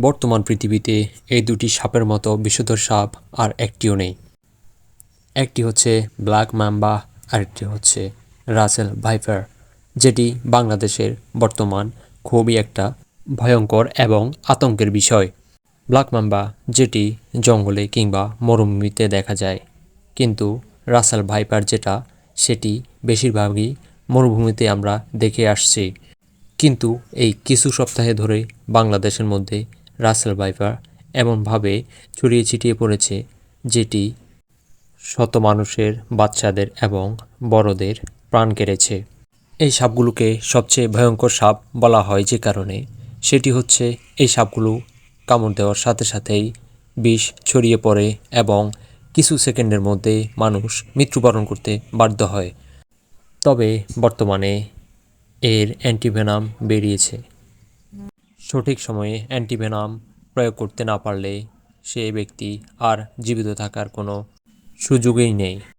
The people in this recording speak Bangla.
বর্তমান পৃথিবীতে এই দুটি সাপের মতো বিষধর সাপ আর একটিও নেই। একটি হচ্ছে ব্ল্যাক ম্যাম্বা, আরেকটি হচ্ছে রাসেল ভাইপার যেটি বাংলাদেশের বর্তমান খুবই একটা ভয়ঙ্কর এবং আতঙ্কের বিষয়। ব্ল্যাক মাম্বা যেটি জঙ্গলে কিংবা মরুভূমিতে দেখা যায়, কিন্তু রাসেল ভাইপার যেটা, সেটি বেশিরভাগই মরুভূমিতে আমরা দেখে আসছি। কিন্তু এই কিছু সপ্তাহে ধরে বাংলাদেশের মধ্যে রাসেল ভাইপার এমনভাবে ছড়িয়ে ছিটিয়ে পড়েছে যেটি শত মানুষের, বাচ্চাদের এবং বড়দের প্রাণ কেড়েছে। এই সাপগুলোকে সবচেয়ে ভয়ঙ্কর সাপ বলা হয় যে কারণে সেটি হচ্ছে এই সাপগুলো কামড় দেওয়ার সাথে সাথেই বিষ ছড়িয়ে পড়ে এবং কিছু সেকেন্ডের মধ্যে মানুষ মৃত্যুবরণ করতে বাধ্য হয়। তবে বর্তমানে এর অ্যান্টিভেনাম বেরিয়েছে। সঠিক সময়ে অ্যান্টিভেনাম প্রয়োগ করতে না পারলে সে ব্যক্তি আর জীবিত থাকার কোনো সুযোগই নেই।